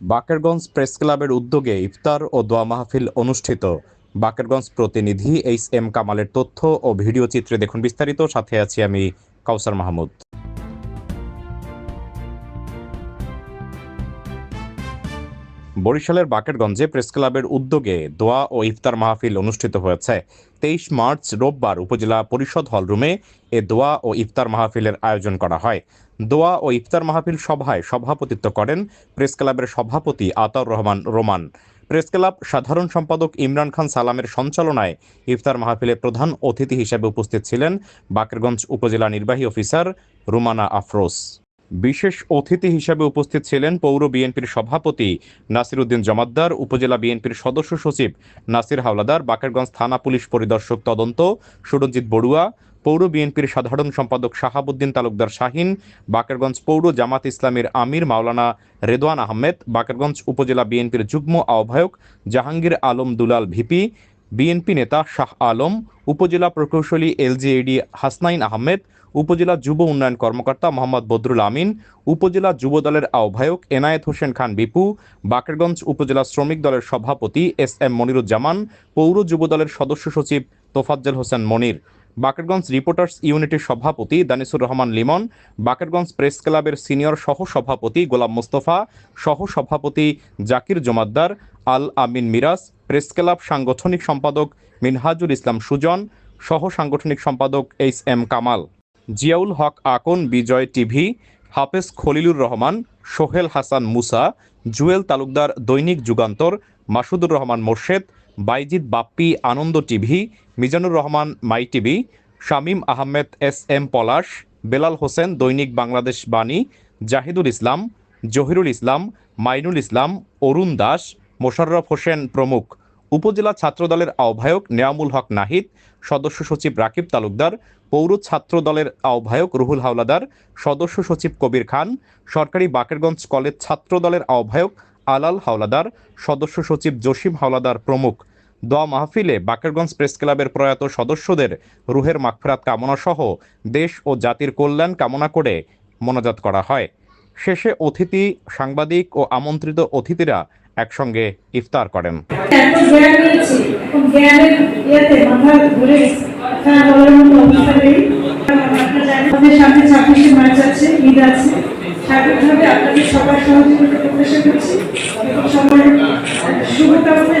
Bakerganj press ক্লাবের উদ্যোগে ইফতার ও দোয়া মাহফিল অনুষ্ঠিত। বাকেরগঞ্জ প্রতিনিধি এইচ এম কামালের তথ্য ও ভিডিও চিত্রে দেখুন বিস্তারিত। সাথে আছি আমি কাউসার মাহমুদ। বরিশালের বাকেরগঞ্জে প্রেস ক্লাবের উদ্যোগে দোয়া ও ইফতার মাহফিল অনুষ্ঠিত হয়েছে। তেইশ মার্চ রোববার উপজেলা পরিষদ হলরুমে এ দোয়া ও ইফতার মাহফিলের আয়োজন করা হয়। দোয়া ও ইফতার মাহফিল সভায় সভাপতিত্ব করেন প্রেস ক্লাবের সভাপতি আতাউর রহমান রোমান। প্রেস ক্লাব সাধারণ সম্পাদক ইমরান খান সালামের সঞ্চালনায় ইফতার মাহফিলে প্রধান অতিথি হিসেবে উপস্থিত ছিলেন বাকেরগঞ্জ উপজেলা নির্বাহী অফিসার রুমানা আফরোজ। বিশেষ অতিথি হিসেবে উপস্থিত ছিলেন পৌর বিএনপির সভাপতি নাসিরউদ্দিন জমাদ্দার, উপজেলা বিএনপির সদস্য সচিব নাসির হাওলাদার, বাকেরগঞ্জ থানা পুলিশ পরিদর্শক তদন্ত, সুরঞ্জিত বড়ুয়া, পৌর বিএনপির সাধারণ সম্পাদক শাহাবুদ্দিন তালুকদার শাহিন, বাকেরগঞ্জ পৌর জামাত ইসলামের আমির মাওলানা রেদওয়ান আহমেদ, বাকেরগঞ্জ উপজেলা বিএনপির যুগ্ম আহ্বায়ক জাহাঙ্গীর আলম দুলাল ভিপি বিএনপি নেতা শাহ আলম, উপজেলা প্রকৌশলী এলজিএডি হাসনাইন আহমেদ, উপজেলা যুব উন্নয়ন কর্মকর্তা মোহাম্মদ বদরুল আমিন, উপজেলা যুব দলের আহ্বায়ক এনায়েত হোসেন খান বিপু, বাকেরগঞ্জ উপজেলা শ্রমিক দলের সভাপতি এস এম মনিরুজ্জামান, পৌর যুব দলের সদস্য সচিব তোফাজ্জল হোসেন মনির, বাকেরগঞ্জ রিপোর্টার্স ইউনিটির সভাপতি দানিসুর রহমান লিমন, বাকেরগঞ্জ প্রেস ক্লাবের সিনিয়র সহ সভাপতি গোলাম মোস্তফা সহ সভাপতি জাকির জমাদ্দার আল আমিন মিরাজ, প্রেস ক্লাব সাংগঠনিক সম্পাদক মিনহাজুল ইসলাম সুজন, সহ সাংগঠনিক সম্পাদক H M Kamal. Ziaul Haque Akon, Bijoy TV, Hafez Khalilur Rahman, Sohel Hasan Musa, Jewel Talukdar দৈনিক Jugantor, Masudur Rahman Morshed, Baizid Bappi Ananda TV, Mizanur Rahman my TV, Shamim Ahmed S M Palash, Belal Hossain দৈনিক বাংলাদেশ বাণী, জাহিদুল ইসলাম, জহিরুল ইসলাম, মাইনুল ইসলাম, অরুণ দাস মোশাররফ হোসেন প্রমুখ। উপজেলা ছাত্রদলের আহ্বায়ক নেয়ামুল হক নাহিদ, সদস্য সচিব রাকিব তালুকদার, পৌর ছাত্র দলের আহ্বায়ক রুহুল হাওলাদার, সদস্য সচিব কবির খান, সরকারি বাকেরগঞ্জ কলেজ ছাত্র দলের আহ্বায়ক আলাল হাওলাদার, সদস্য সচিব জসিম হাওলাদার প্রমুখ। দোয়া মাহফিলে বাকেরগঞ্জ প্রেস ক্লাবের প্রয়াত সদস্যদের রুহের মাগফেরাত কামনা সহ দেশ ও জাতির কল্যাণ কামনা করে মোনাজাত করা হয়। শেষে অতিথি, সাংবাদিক ও আমন্ত্রিত অতিথিরা একসঙ্গে ইফতার করেন। সবার শুভকামনা